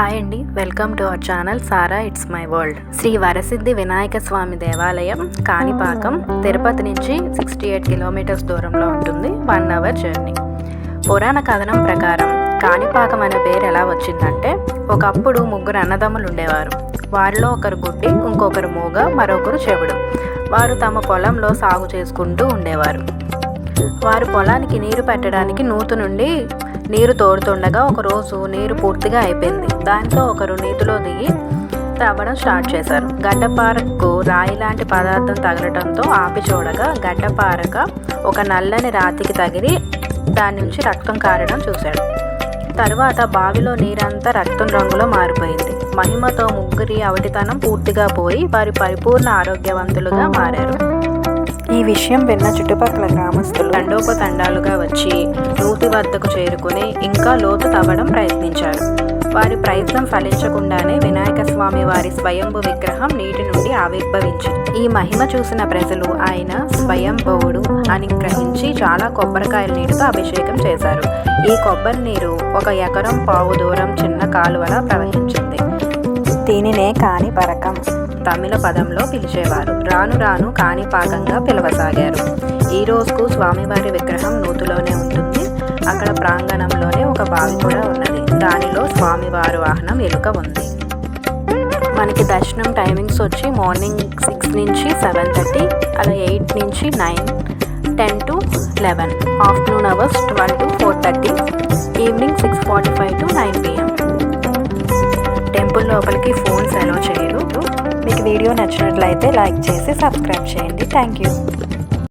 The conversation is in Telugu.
హాయ్ అండి. Welcome to our channel Sara it's my world. Shri Varasiddhi Vinayaka Swami దేవాలయం కాణిపాకం తిరుపతి నుంచి సిక్స్టీ ఎయిట్ కిలోమీటర్స్ దూరంలో ఉంటుంది. One hour journey. పురాణ కథనం ప్రకారం కాణిపాకం అనే పేరు ఎలా వచ్చిందంటే ఒకప్పుడు ముగ్గురు అన్నదమ్ములు ఉండేవారు. వారిలో ఒకరు గుడ్డి ఇంకొకరు మూగ మరొకరు చెవుడు. వారు తమ పొలంలో సాగు చేసుకుంటూ ఉండేవారు. వారు పొలానికి నీరు పెట్టడానికి నూతు నుండి నీరు తోడుతుండగా ఒకరోజు నీరు పూర్తిగా అయిపోయింది. దాంతో ఒకరు నీటిలో దిగి తవ్వడం స్టార్ట్ చేశారు. గడ్డపారకు రాయి లాంటి పదార్థం తగలటంతో ఆపి చూడగా గడ్డపారక ఒక నల్లని రాతికి తగిలి దాని నుంచి రక్తం కారడం చూశాడు. తరువాత బావిలో నీరంతా రక్తం రంగులో మారిపోయింది. మహిమతో ముగ్గురి అవటితనం పూర్తిగా పోయి వారి పరిపూర్ణ ఆరోగ్యవంతులుగా మారారు. ఈ విషయం విన్న చుట్టుపక్కల గ్రామస్తులు తండోపతండాలుగా వచ్చి నూతి వద్దకు చేరుకుని ఇంకా లోతు తవ్వడం ప్రయత్నించారు. వారి ప్రయత్నం ఫలించకుండానే వినాయక స్వామి వారి స్వయంభు విగ్రహం నీటి నుండి ఆవిర్భవించింది. ఈ మహిమ చూసిన ప్రజలు ఆయన స్వయంభవుడు అని గ్రహించి చాలా కొబ్బరికాయల నీటితో అభిషేకం చేశారు. ఈ కొబ్బరి నీరు ఒక ఎకరం పావు దూరం చిన్న కాలువలా ప్రవహించింది. దీనినే కాని పరకం. తమిళ పదంలో పిలిచేవారు. రాను రాను కాణిపాకంగా పిలవసాగారు. ఈ రోజుకు స్వామివారి విగ్రహం నూతులోనే ఉంటుంది. అక్కడ ప్రాంగణంలోనే ఒక బావి కూడా ఉన్నది. దానిలో స్వామివారి వాహనం ఎలుక ఉంది. మనకి దర్శనం టైమింగ్స్ వచ్చి మార్నింగ్ సిక్స్ నుంచి సెవెన్ థర్టీ అలా ఎయిట్ నుంచి nine ten to eleven afternoon hours twelve to four thirty evening six forty five to nine PM. Temple లోపలికి ఫోన్స్ అలో చేయరు. మీకు వీడియో నచ్చినట్లయితే లైక్ చేసి సబ్స్క్రైబ్ చేయండి. Thank you.